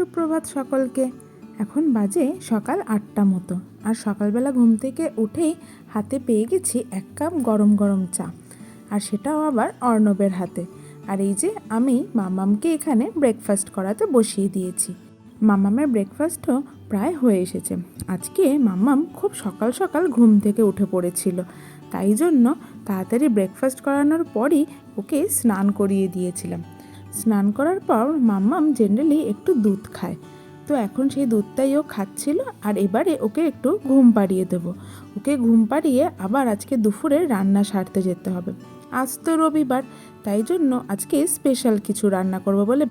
সুপ্রভাত সকলকে। এখন বাজে সকাল আটটা মতো আর সকালবেলা ঘুম থেকে উঠেই হাতে পেয়ে গেছি এক কাপ গরম গরম চা। আর সেটাও আবার অর্ণবের হাতে। আর এই যে আমি মামামকে এখানে ব্রেকফাস্ট করাতে বসিয়ে দিয়েছি। মামামের ব্রেকফাস্টও প্রায় হয়ে এসেছে। আজকে মামাম খুব সকাল সকাল ঘুম থেকে উঠে পড়েছিল। তাই জন্য তাড়াতাড়ি ব্রেকফাস্ট করানোর পরই ওকে স্নান করিয়ে দিয়েছিলাম। স্নান করার পর মাম্মাম জেনারেলি একটু দুধ খায়। তো এখন সেই দুধটাই ও খাচ্ছিল আর এবারে ওকে একটু ঘুম পাড়িয়ে দেব। ওকে ঘুম পাড়িয়ে আবার আজকে দুপুরে রান্না সারতে যেতে হবে। আজ তো রবিবার, তাই জন্য আজকে স্পেশাল কিছু রান্না করব বলে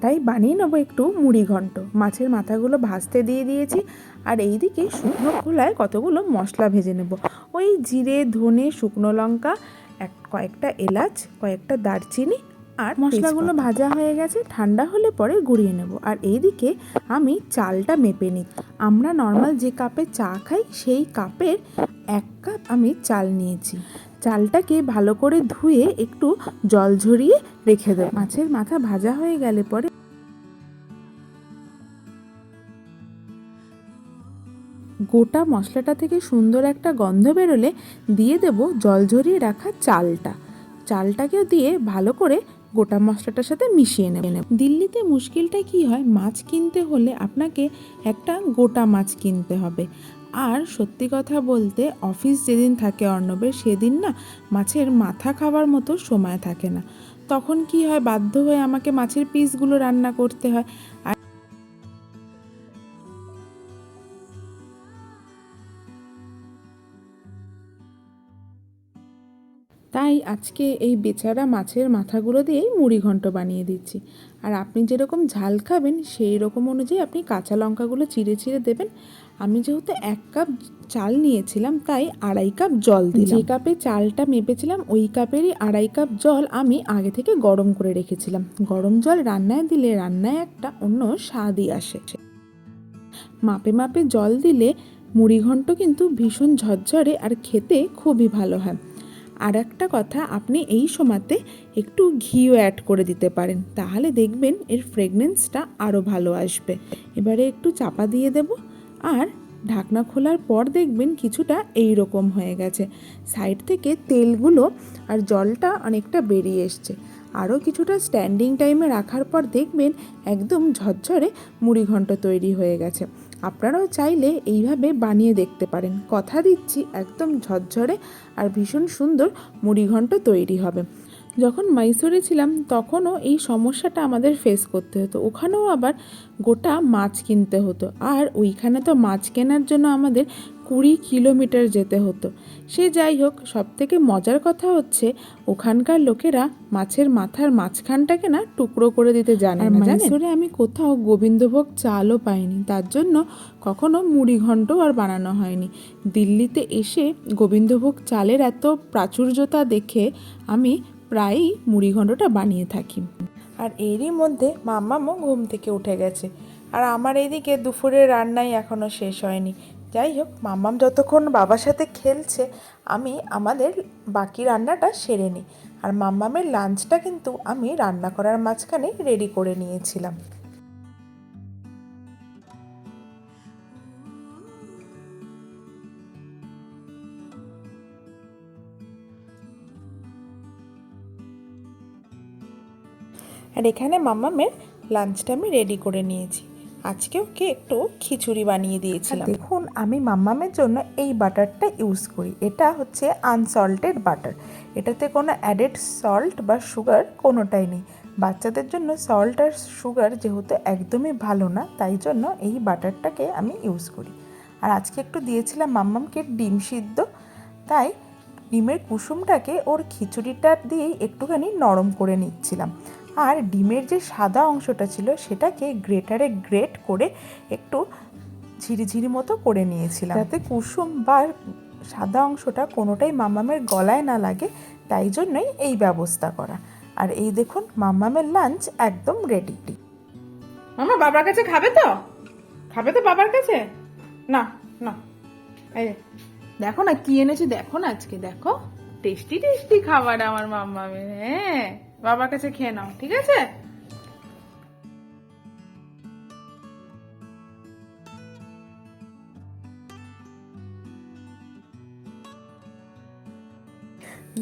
তাই বানিয়ে নেব একটু মুড়ি ঘন্ট। মাছের মাথাগুলো ভাজতে দিয়ে দিয়েছি আর এইদিকে শুকনো খোলায় কতগুলো মশলা ভেজে নেব। ওই জিরে, ধনে, শুকনো লঙ্কা, এক, কয়েকটা এলাচ, কয়েকটা দারচিনি আর মশলাগুলো ভাজা হয়ে গেছে, ঠান্ডা হলে পরে গুঁড়িয়ে নেব। আর এইদিকে আমি চালটা মেপে নিই। আমরা নর্মাল যে কাপে চা খাই, সেই কাপের এক কাপ আমি চাল নিয়েছি। চালটাকে ভালো করে ধুয়ে একটু জল ঝরিয়ে রেখে দেব। মাছের মাথা ভাজা হয়ে গেলে পরে গোটা মশলাটা থেকে সুন্দর একটা গন্ধ বেরোলে দিয়ে দেব জল ঝরিয়ে রাখা চালটা। চালটাকেও দিয়ে ভালো করে গোটা মশলাটার সাথে মিশিয়ে নেবে। দিল্লিতে মুশকিলটা কি হয়? মাছ কিনতে হলে আপনাকে একটা গোটা মাছ কিনতে হবে। আর সত্যি কথা বলতে অফিস যেদিন থাকে অর্ণবের, সেদিন না মাছের মাথা খাওয়ার মতো সময় থাকে না। তখন কি হয়, বাধ্য হয়ে আমাকে মাছের পিসগুলো রান্না করতে হয়। তাই আজকে এই বেচারা মাছের মাথাগুলো দিয়েই মুড়ি ঘন্ট বানিয়ে দিচ্ছি। আর আপনি যেরকম ঝাল খাবেন সেই রকম অনুযায়ী আপনি কাঁচা লঙ্কাগুলো চিড়ে চিড়ে দেবেন। আমি যেহেতু এক কাপ চাল নিয়েছিলাম তাই আড়াই কাপ জল দিই যে কাপে চালটা মেপেছিলাম ওই কাপেরই আড়াই কাপ জল আমি আগে থেকে গরম করে রেখেছিলাম। গরম জল রান্নায় দিলে রান্নায় একটা অন্য স্বাদই আসে। মাপে মাপে জল দিলে মুড়ি ঘন্ট কিন্তু ভীষণ ঝরঝরে আর খেতে খুবই ভালো হয়। আর একটা কথা, আপনি এই সময়তে একটু ঘিও অ্যাড করে দিতে পারেন। তাহলে দেখবেন এর ফ্রেগনেন্সটা আরও ভালো আসবে। এবারে একটু চাপা দিয়ে দেব আর ঢাকনা খোলার পর দেখবেন কিছুটা এই রকম হয়ে গেছে। সাইড থেকে তেলগুলো আর জলটা অনেকটা বেরিয়ে এসছে। আরও কিছুটা স্ট্যান্ডিং টাইমে রাখার পর দেখবেন একদম ঝরঝরে মুড়ি ঘন্ট তৈরি হয়ে গেছে। আপনারাও চাইলে এইভাবে বানিয়ে দেখতে পারেন। কথা দিচ্ছি একদম ঝরঝরে আর ভীষণ সুন্দর মুড়িঘণ্ট তৈরি হবে। যখন মাইসোরে ছিলাম তখনও এই সমস্যাটা আমাদের ফেস করতে হতো। ওখানেও আবার গোটা মাছ কিনতে হতো। আর ওইখানে তো মাছ কেনার জন্য আমাদের কুড়ি কিলোমিটার যেতে হতো। সে যাই হোক সব থেকে মজার কথা হচ্ছে ওখানকার লোকেরা মাছের মাথার মাঝখানটাকে না টুকরো করে দিতে জানে না আমি কোথাও গোবিন্দভোগ চালও পাইনি। তার জন্য কখনো মুড়ি ঘন্ট আর বানানো হয়নি। দিল্লিতে এসে গোবিন্দভোগ চালের এত প্রাচুর্যতা দেখে আমি প্রায়ই মুড়ি ঘন্টটা বানিয়ে থাকি। আর এরই মধ্যে মাম্মামও ঘুম থেকে উঠে গেছে। আর আমার এদিকে দুপুরের রান্নাই এখনও শেষ হয়নি। যাই হোক, মাম্মাম যতক্ষণ বাবার সাথে খেলছে, আমি আমাদের বাকি রান্নাটা সেরে নিই। আর মাম্মামের লাঞ্চটা কিন্তু আমি রান্না করার মাঝখানে রেডি করে নিয়েছিলাম। আর এখানে মাম্মামের লাঞ্চটা আমি রেডি করে নিয়েছি। আজকে ওকে একটু খিচুড়ি বানিয়ে দিয়েছিলাম? দেখুন, আমি মাম্মামের জন্য এই বাটারটা ইউজ করি। এটা হচ্ছে আনসল্টেড বাটার এটাতে কোনো অ্যাডেড সল্ট বা সুগার কোনোটাই নেই। বাচ্চাদের জন্য সল্ট আর সুগার যেহেতু একদমই ভালো না, তাই জন্য এই বাটারটাকে আমি ইউজ করি। আর আজকে একটু দিয়েছিলাম মাম্মামকে ডিম সিদ্ধ। তাই ডিমের কুসুমটাকে ওর খিচুড়িটা দিয়েই একটুখানি নরম করে নিচ্ছিলাম। আর ডিমের যে সাদা অংশটা ছিল সেটাকে গ্রেটারে গ্রেট করে একটু ঝিরিঝিরি মতো করে নিয়েছিলাম। যাতে কুসুম বা সাদা অংশটা কোনোটাই মাম্মামের গলায় না লাগে, তাই জন্যই এই ব্যবস্থা করা। আর এই দেখুন মাম্মামের লাঞ্চ একদম রেডি মামা, বাবার কাছে খাবে তো? খাবে তো বাবার কাছে? না না। এই দেখো না, কি এনেছি দেখো না আজকে। দেখো টেস্টি টেস্টি খাবার আমার মাম্মামের হ্যাঁ। বাবার কাছে খেয়ে নাও, ঠিক আছে?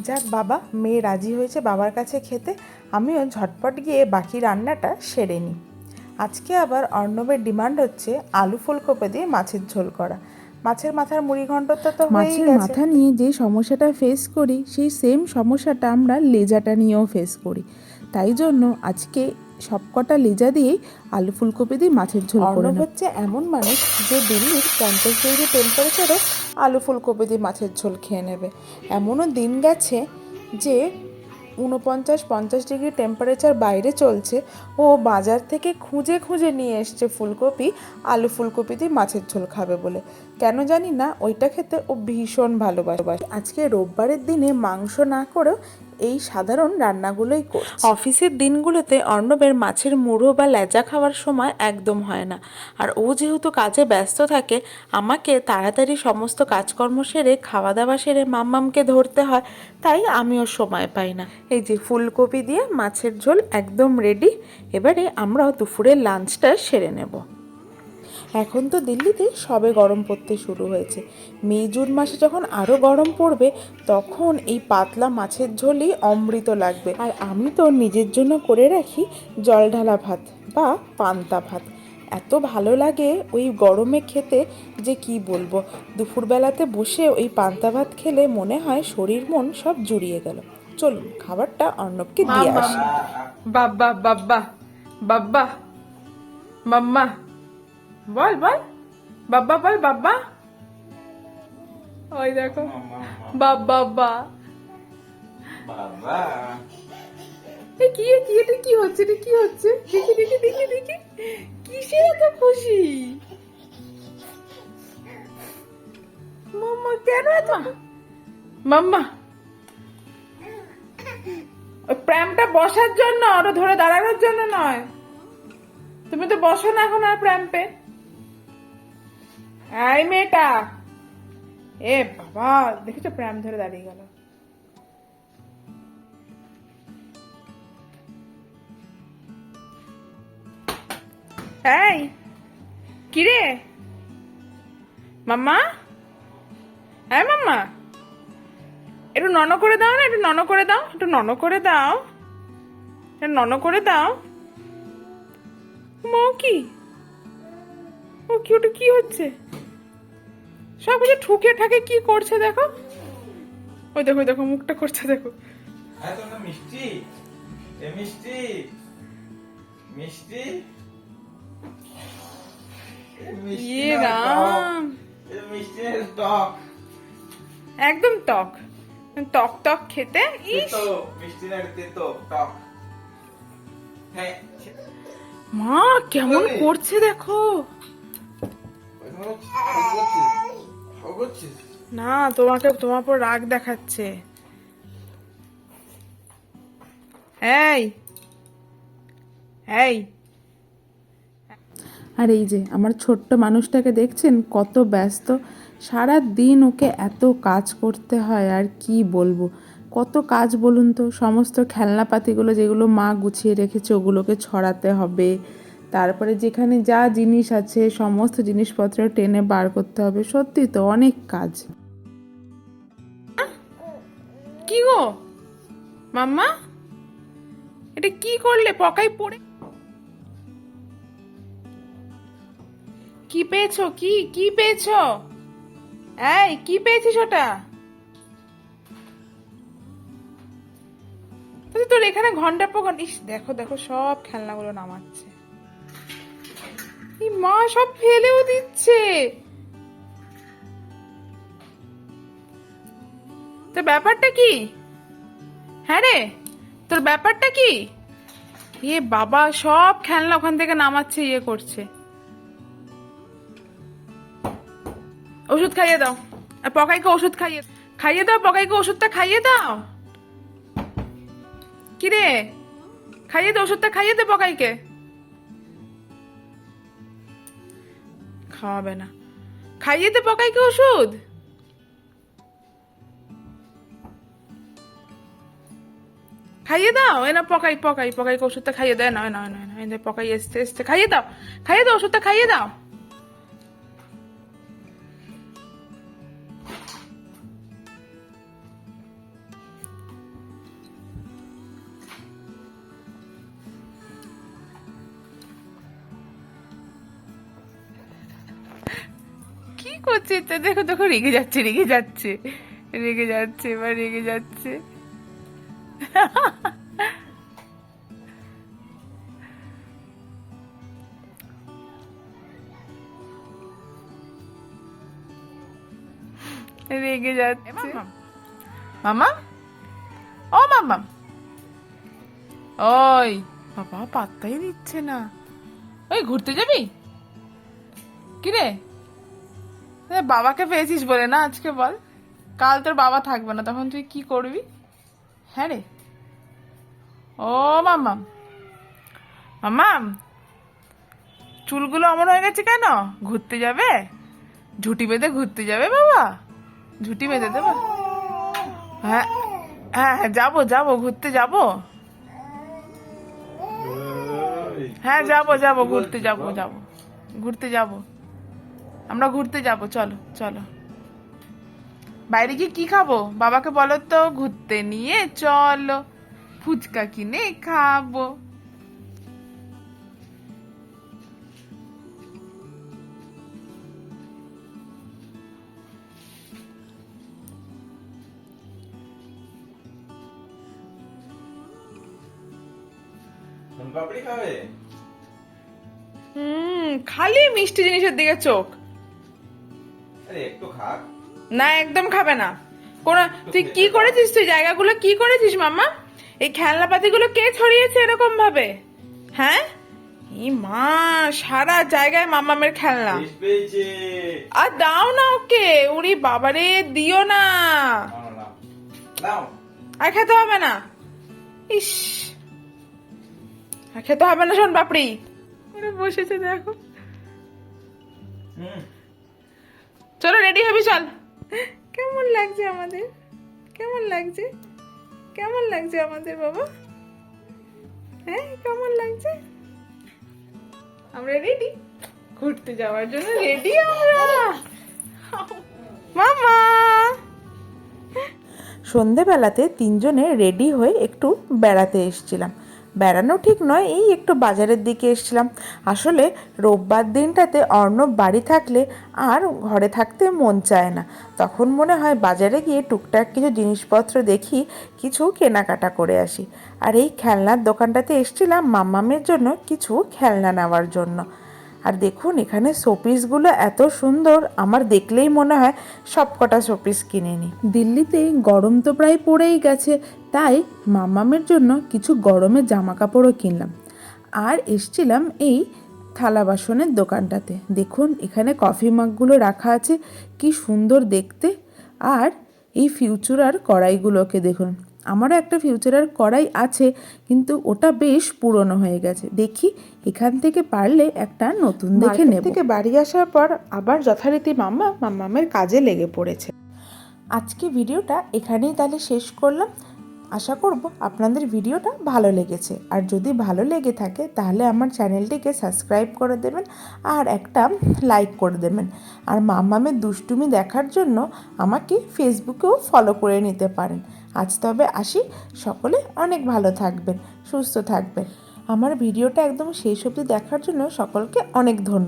যাক বাবা, মেয়ে রাজি হয়েছে বাবার কাছে খেতে, আমিও ঝটপট গিয়ে বাকি রান্নাটা সেরে নিই। আজকে আবার অর্ণবের ডিমান্ড হচ্ছে আলু ফুলকপি দিয়ে মাছের ঝোল করা। মাছের মাথার মুড়ি ঘন্টটা তো মাছের মাথা নিয়ে যে সমস্যাটা ফেস করি সেই সেম সমস্যাটা আমরা লেজাটা নিয়েও ফেস করি। তাই জন্য আজকে সবকটা লেজা দিয়েই আলু ফুলকপি দিয়ে মাছের ঝোল করে হচ্ছে এমন মানুষ যে দিল্লির পঞ্চাশ ডিগ্রি টেম্পারেচারে আলু ফুলকপি দিয়ে মাছের ঝোল খেয়ে নেবে। এমনও দিন গেছে যে উনপঞ্চাশ পঞ্চাশ ডিগ্রি টেম্পারেচার বাইরে চলছে ও বাজার থেকে খুঁজে খুঁজে নিয়ে এসছে ফুলকপি, আলু ফুলকপি দিয়ে মাছের ঝোল খাবে বলে। কেন জানি না, ওইটা খেতে ও ভীষণ ভালোবাসে। আজকে রোববারের দিনে মাংস না করেও এই সাধারণ রান্নাগুলোই করছে। অফিসের দিনগুলোতে অর্ণবের মাছের মুড়ো বা লেজা খাওয়ার সময় একদম হয় না। আর ও যেহেতু কাজে ব্যস্ত থাকে আমাকে তাড়াতাড়ি সমস্ত কাজকর্ম সেরে খাওয়া দাওয়া সেরে মাম্মামকে ধরতে হয় তাই আমিও সময় পাই না। এই যে ফুলকপি দিয়ে মাছের ঝোল একদম রেডি এবারে আমরাও দুপুরের লাঞ্চটা সেরে নেব। এখন তো দিল্লিতে সবে গরম পড়তে শুরু হয়েছে। মে জুন মাসে যখন আরও গরম পড়বে তখন এই পাতলা মাছের ঝোলই অমৃত লাগবে। আর আমি তো নিজের জন্য করে রাখি জল ঢালা ভাত বা পান্তা ভাত। এত ভালো লাগে ওই গরমে খেতে যে কি বলব? দুপুরবেলাতে বসে ওই পান্তা ভাত খেলে মনে হয় শরীর মন সব জুড়িয়ে গেল। চলুন খাবারটা অর্ণবকে দিয়ে আসি। বাব্বা বাব্বা বাব্বা মাম্মা বল বল। বাব্বা বল বাব্বা। ওই দেখো। বাব্বা বা বাবা এ কি কি এটা কি হচ্ছে এটা কি হচ্ছে? দেখি দেখি দেখি দেখি। কিসে এত খুশি? মাম্মা কেন এত মাম্মা। ওই প্র্যামটা বসার জন্য ওটা ধরে দাঁড়ানোর জন্য নয়। তুমি তো বসো না এখন আর প্র্যাম্পে এই মেয়েটা। এ বাবা, দেখেছ প্র্যাম ধরে দাঁড়িয়ে গেল। এই কিরে মাম্মা? হ্যাঁ মাম্মা, একটু নন করে দাও না, একটু নন করে দাও, একটু নন করে দাও। নন করে দাও। মা কি? ও কি, ওটা কি হচ্ছে? সব কিছু ঠুকে ঠাকে কি করছে দেখো? ওই দেখো দেখো মুখটা করছে দেখো। মিষ্টি? মিষ্টি? মিষ্টি? ইয়ে রাম টক। এ মিষ্টি টক। একদম টক। টক টক খেতে? মিষ্টি না তেতো টক। হ্যাঁ মা কেমন করছে দেখো? না তোমাকে তোমার উপর রাগ দেখাচ্ছে। এই এই। আর এই যে আমার ছোট্ট মানুষটাকে দেখছেন কত ব্যস্ত। সারা দিন ওকে এত কাজ করতে হয় আর কি বলব? কত কাজ বলুন তো সমস্ত খেলনাপাতিগুলো যেগুলো মা গুছিয়ে রেখেছে ওগুলোকে ছড়াতে হবে। তারপরে যেখানে যা জিনিস আছে, সমস্ত জিনিসপত্র টেনে বার করতে হবে। সত্যি তো, অনেক কাজ। কি গো? মাম্মা? এটা কি করলে? পকাই পড়ে কি পেয়েছ? কি? কি পেয়েছ? এই, কি পেয়েছিস ওটা? তোর এখানে ঘণ্টা পর ঘণ্টা ইস, দেখো দেখো, সব খেলনাগুলো নামাচ্ছে। এই মা সব ফেলেও দিচ্ছে। তো ব্যাপারটা কি? হ্যাঁ রে, তোর ব্যাপারটা কি? এ বাবা সব খেলনা ওখান থেকে নামাচ্ছে ইয়ে করছে। ওষুধ খাইয়ে দাও। আর পকাইকে ওষুধ খাইয়ে খাইয়ে দাও, পকাইকে ওষুধটা খাইয়ে দাও। কি রে? খাইয়ে দে, ওষুধটা খাইয়ে দে পকাইকে। খাওয়াবে না। খাইয়ে তো পকাই কি ওষুধ? খাইয়ে দাও, এ না পকাই পকাই পকাই ওষুধটা খাইয়ে দেয়? না না না পকাই, এসতে এসতে, খাইয়ে দাও খাইয়ে দাও, ওষুধটা খাইয়ে দাও। করছে দেখো দেখো রেগে যাচ্ছে রেগে যাচ্ছে রেগে যাচ্ছে এবার রেগে যাচ্ছে। রেগে যাচ্ছে। মামা ও মামা ওই বাবা পাত্তাই দিচ্ছে না। ওই ঘুরতে যাবি? কিরে? এ, বাবাকে পেয়েছিস বলে না আজকে বল। কাল তোর বাবা থাকবে না, তখন তুই কি করবি? হ্যাঁ রে। ও, মাম্মাম। মাম্মাম, চুলগুলো অমন হয়ে গেছে কেন? ঘুরতে যাবে? ঝুটি বেঁধে ঘুরতে যাবে বাবা? ঝুটি বেঁধে দেবো? হ্যাঁ হ্যাঁ হ্যাঁ যাব যাব, ঘুরতে যাব। হ্যাঁ যাব যাব, ঘুরতে যাব যাব। ঘুরতে যাব। আমরা ঘুরতে যাব চলো চলো। বাইরে গিয়ে কি খাব? বাবাকে বলো তো ঘুরতে নিয়ে চলো ফুচকা কিনে খাব। হুম খালি মিষ্টি জিনিসের দিকে চোখ। একটু খাক। না একদম খাবে না। কোন তুই কি করেছিস? তুই জায়গাগুলো কি করেছিস মাম্মা? এই খেলনাপাতিগুলো কে ছড়িয়েছে এরকম ভাবে? হ্যাঁ? ই মা সারা জায়গায় মামামের খেলনা। আর দাও না ওকে উড়ি বাবারে দিও না। আর খেতে হবে না। ইস। আর খেতে হবে না শোন বাপড়ি। বসেছে দেখো। হুম। চলো রেডি হবি চল। কেমন লাগছে আমাদের? কেমন লাগছে? কেমন লাগছে আমাদের বাবা? হ্যাঁ কেমন লাগছে? আমরা রেডি ঘুরতে যাওয়ার জন্য রেডি আমরা। মামা! সন্ধেবেলাতে তিনজনে রেডি হয়ে একটু বেড়াতে এসেছিলাম। বেড়ানো ঠিক নয়, এই একটু বাজারের দিকে এসছিলাম। আসলে রোববার দিনটাতে অর্ণব বাড়ি থাকলে আর ঘরে থাকতে মন চায় না। তখন মনে হয় বাজারে গিয়ে টুকটাক কিছু জিনিসপত্র দেখি, কিছু কেনাকাটা করে আসি। আর এই খেলনার দোকানটাতে এসছিলাম মাম্মামের জন্য কিছু খেলনা নেওয়ার জন্য। আর দেখুন, এখানে শোপিসগুলো এত সুন্দর, আমার দেখলেই মনে হয় সব কটা শোপিস কিনে নিই দিল্লিতে গরম তো প্রায় পড়েই গেছে, তাই মামামের জন্য কিছু গরমের জামা কাপড়ও কিনলাম। আর এসছিলাম এই থালা বাসনের দোকানটাতে। দেখুন, এখানে কফি মাগগুলো রাখা আছে, কি সুন্দর দেখতে। আর এই ফিউচারার কড়াইগুলোকে দেখুন। আমারও একটা ফিউচারার করাই আছে কিন্তু ওটা বেশ পুরনো হয়ে গেছে। দেখি এখান থেকে পারলে একটা নতুন দেখে নেব। থেকে বাড়ি আসার পর আবার যথারীতি মাম্মা মাম্মামের কাজে লেগে পড়েছে। আজকে ভিডিওটা এখানেই তাহলে শেষ করলাম। আশা করব আপনাদের ভিডিওটা ভালো লেগেছে। আর যদি ভালো লেগে থাকে তাহলে আমার চ্যানেলটিকে সাবস্ক্রাইব করে দেবেন আর একটা লাইক করে দেবেন। আর মাম্মামের দুষ্টুমি দেখার জন্য আমাকে ফেসবুকেও ফলো করে নিতে পারেন। আজ তবে আসি। সকলে অনেক ভালো থাকবেন, সুস্থ থাকবেন। আমার ভিডিওটা একদম শেষ অবধি দেখার জন্য সকলকে অনেক ধন্যবাদ।